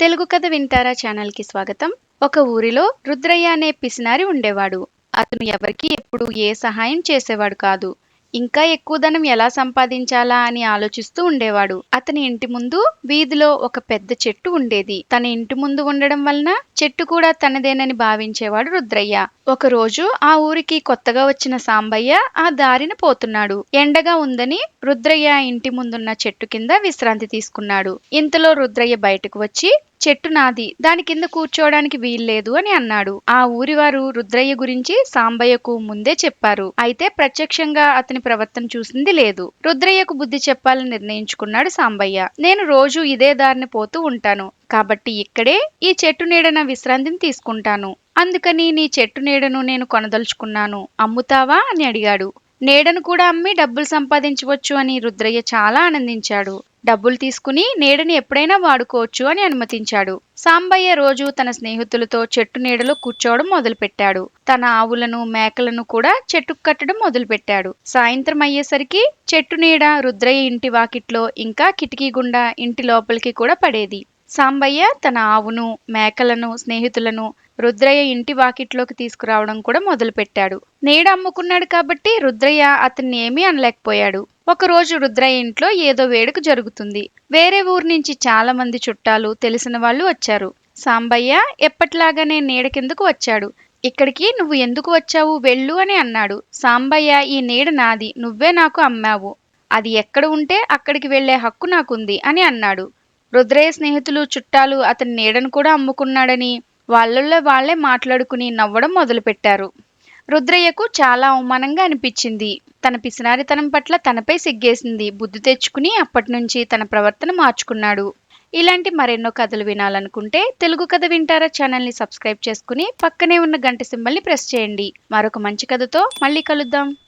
తెలుగు కథ వింటారా ఛానల్కి స్వాగతం. ఒక ఊరిలో రుద్రయ్య అనే పిసినారి ఉండేవాడు. అతను ఎవరికి ఎప్పుడు ఏ సహాయం చేసేవాడు కాదు. ఇంకా ఎక్కువ ధనం ఎలా సంపాదించాలా అని ఆలోచిస్తూ ఉండేవాడు. అతని ఇంటి ముందు వీధిలో ఒక పెద్ద చెట్టు ఉండేది. తన ఇంటి ముందు ఉండడం వలన చెట్టు కూడా తనదేనని భావించేవాడు రుద్రయ్య. ఒకరోజు ఆ ఊరికి కొత్తగా వచ్చిన సాంబయ్య ఆ దారిన పోతున్నాడు. ఎండగా ఉందని రుద్రయ్య ఇంటి ముందున్న చెట్టు కింద విశ్రాంతి తీసుకున్నాడు. ఇంతలో రుద్రయ్య బయటకు వచ్చి చెట్టు నాది దాని కింద కూర్చోవడానికి వీల్లేదు అని అన్నాడు. ఆ ఊరి వారు రుద్రయ్య గురించి సాంబయ్యకు ముందే చెప్పారు. అయితే ప్రత్యక్షంగా అతని ప్రవర్తన చూసింది లేదు. రుద్రయ్యకు బుద్ధి చెప్పాలని నిర్ణయించుకున్నాడు సాంబయ్య. నేను రోజు ఇదే దారిని పోతూ ఉంటాను. కాబట్టి ఇక్కడే ఈ చెట్టు నీడన విశ్రాంతిని తీసుకుంటాను. అందుకని నీ చెట్టు నీడను నేను కొనదలుచుకున్నాను. అమ్ముతావా? అని అడిగాడు. నీడను కూడా అమ్మి డబ్బులు సంపాదించవచ్చు అని రుద్రయ్య చాలా ఆనందించాడు. డబ్బులు తీసుకుని నీడని ఎప్పుడైనా వాడుకోవచ్చు అని అనుమతించాడు. సాంబయ్య రోజు తన స్నేహితులతో చెట్టు నీడలో కూర్చోవడం మొదలుపెట్టాడు. తన ఆవులను మేకలను కూడా చెట్టుకు కట్టడం మొదలుపెట్టాడు. సాయంత్రం అయ్యేసరికి చెట్టు నీడ రుద్రయ్య ఇంటి వాకిట్లో ఇంకా కిటికీ గుండా ఇంటి లోపలికి కూడా పడేది. సాంబయ్య తన ఆవును మేకలను స్నేహితులను రుద్రయ్య ఇంటి వాకిట్లోకి తీసుకురావడం కూడా మొదలుపెట్టాడు. నీడ అమ్ముకున్నాడు కాబట్టి రుద్రయ్య అతన్ని ఏమీ అనలేకపోయాడు. ఒకరోజు రుద్రయ్య ఇంట్లో ఏదో వేడుక జరుగుతుంది. వేరే ఊరు నుంచి చాలా మంది చుట్టాలు తెలిసిన వాళ్ళు వచ్చారు. సాంబయ్య ఎప్పటిలాగానే నీడ కిందకు వచ్చాడు? ఇక్కడికి నువ్వు ఎందుకు వచ్చావు? వెళ్ళు అని అన్నాడు. సాంబయ్య ఈ నీడ నాది నువ్వే నాకు అమ్మావు. అది ఎక్కడ ఉంటే అక్కడికి వెళ్ళే హక్కు నాకుంది అని అన్నాడు. రుద్రయ్య స్నేహితులు చుట్టాలు అతని నీడను కూడా అమ్ముకున్నాడని వాళ్ళల్లో వాళ్ళే మాట్లాడుకుని నవ్వడం మొదలుపెట్టారు. రుద్రయ్యకు చాలా అవమానంగా అనిపించింది. తన పిసినారితనం పట్ల తనపై సిగ్గేసింది బుద్ధి తెచ్చుకుని అప్పటి నుంచి తన ప్రవర్తన మార్చుకున్నాడు. ఇలాంటి మరెన్నో కథలు వినాలనుకుంటే తెలుగు కథ వింటారా ఛానల్ని సబ్స్క్రైబ్ చేసుకుని పక్కనే ఉన్న గంట సింబల్ని ప్రెస్ చేయండి. మరొక మంచి కథతో మళ్ళీ కలుద్దాం.